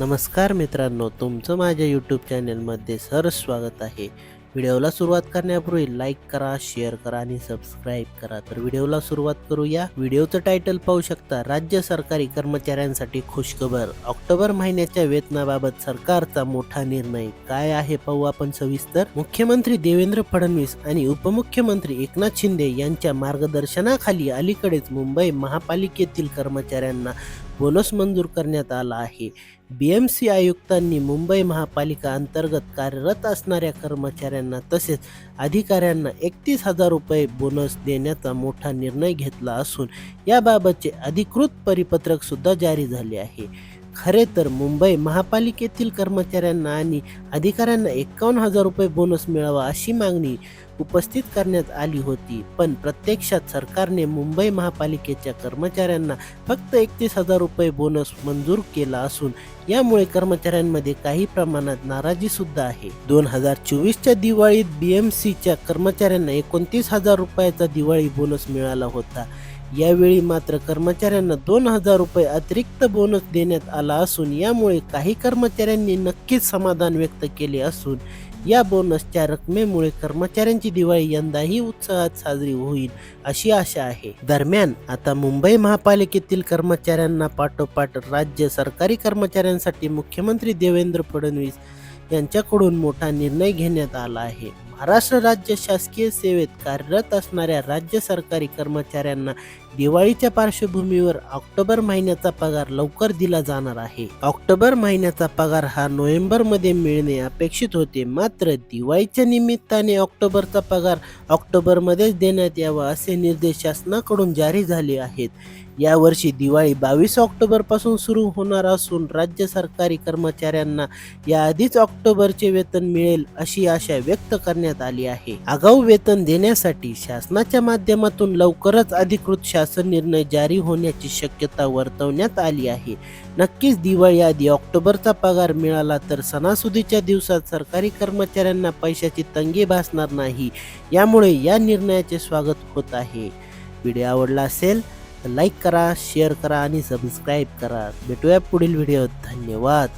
नमस्कार मित्रांनो तुमचं माझ्या यूट्यूब चॅनलमध्ये सर स्वागत आहे. व्हिडिओला सुरुवात करण्यापूर्वी लाईक करा शेअर करा आणि सबस्क्राईब करा. तर व्हिडिओला सुरुवात करूया. व्हिडिओचं टायटल पाहू शकता राज्य सरकारी कर्मचाऱ्यांसाठी खुशखबर. ऑक्टोबर महिन्याच्या वेतनाबाबत सरकारचा मोठा निर्णय. काय आहे पाहू आपण सविस्तर. मुख्यमंत्री देवेंद्र फडणवीस आणि उपमुख्यमंत्री एकनाथ शिंदे यांच्या मार्गदर्शनाखाली अलीकडेच मुंबई महापालिकेतील कर्मचाऱ्यांना बोनस मंजूर करण्यात आला आहे. बी एम सी आयुक्तांनी मुंबई महापालिका अंतर्गत कार्यरत असणाऱ्या कर्मचाऱ्यांना तसेच अधिकाऱ्यांना एकतीस हजार रुपये बोनस देण्याचा मोठा निर्णय घेतला असून याबाबतचे अधिकृत परिपत्रक सुद्धा जारी झाले आहे. खरे तर मुंबई महापालिकेतील कर्मचाऱ्यांना आणि अधिकाऱ्यांना एकावन्न हजार रुपये बोनस मिळावा अशी मागणी उपस्थित करण्यात आली होती. पण प्रत्यक्षात सरकारने मुंबई महापालिकेच्या कर्मचाऱ्यांना फक्त एकतीस हजार रुपये बोनस मंजूर केला असून यामुळे कर्मचाऱ्यांमध्ये काही प्रमाणात नाराजी सुद्धा आहे. दोन हजार चोवीसच्या दिवाळीत बीएमसीच्या कर्मचाऱ्यांना एकोणतीस हजार रुपयाचा दिवाळी बोनस मिळाला होता. यावेळी मात्र कर्मचाऱ्यांना दोन हजार रुपये अतिरिक्त बोनस देण्यात आला असून यामुळे काही कर्मचाऱ्यांनी नक्कीच समाधान व्यक्त केले असून या बोनसच्या रकमेमुळे कर्मचाऱ्यांची दिवाळी यंदाही उत्साहात साजरी होईल अशी आशा आहे. दरम्यान आता मुंबई महापालिकेतील कर्मचाऱ्यांना पाठोपाठ राज्य सरकारी कर्मचाऱ्यांसाठी मुख्यमंत्री देवेंद्र फडणवीस यांच्याकडून मोठा निर्णय घेण्यात आला आहे. महाराष्ट्र राज्य शासकीय सेवेत कार्यरत असणाऱ्या राज्य सरकारी कर्मचाऱ्यांना दिवाळीच्या पार्श्वभूमीवर ऑक्टोबर महिन्याचा पगार लवकर दिला जाणार आहे. ऑक्टोबर महिन्याचा पगार हा नोव्हेंबरमध्ये मिळणे अपेक्षित होते. मात्र दिवाळीच्या निमित्ताने ऑक्टोबरचा पगार ऑक्टोबर मध्येच देण्यात यावा असे निर्देश शासनाकडून जारी झाले आहेत. यावर्षी दिवाळी बावीस ऑक्टोबरपासून सुरू होणार असून राज्य सरकारी कर्मचाऱ्यांना याआधीच ऑक्टोबरचे वेतन मिळेल अशी आशा व्यक्त करण्यात करण्यात आली आहे. आगाऊ वेतन देण्यासाठी शासनाच्या माध्यमातून लवकरच अधिकृत शासन निर्णय जारी होण्याची शक्यता वर्तवण्यात आली आहे. नक्कीच दिवाळी आधी ऑक्टोबरचा पगार मिळाला तर सणासुदीच्या दिवसात सरकारी कर्मचाऱ्यांना पैशाची तंगी भासणार नाही. यामुळे या निर्णयाचे स्वागत होत आहे. व्हिडिओ आवडला असेल तर लाईक करा शेअर करा आणि सबस्क्राईब करा. भेटूया पुढील व्हिडिओत. धन्यवाद.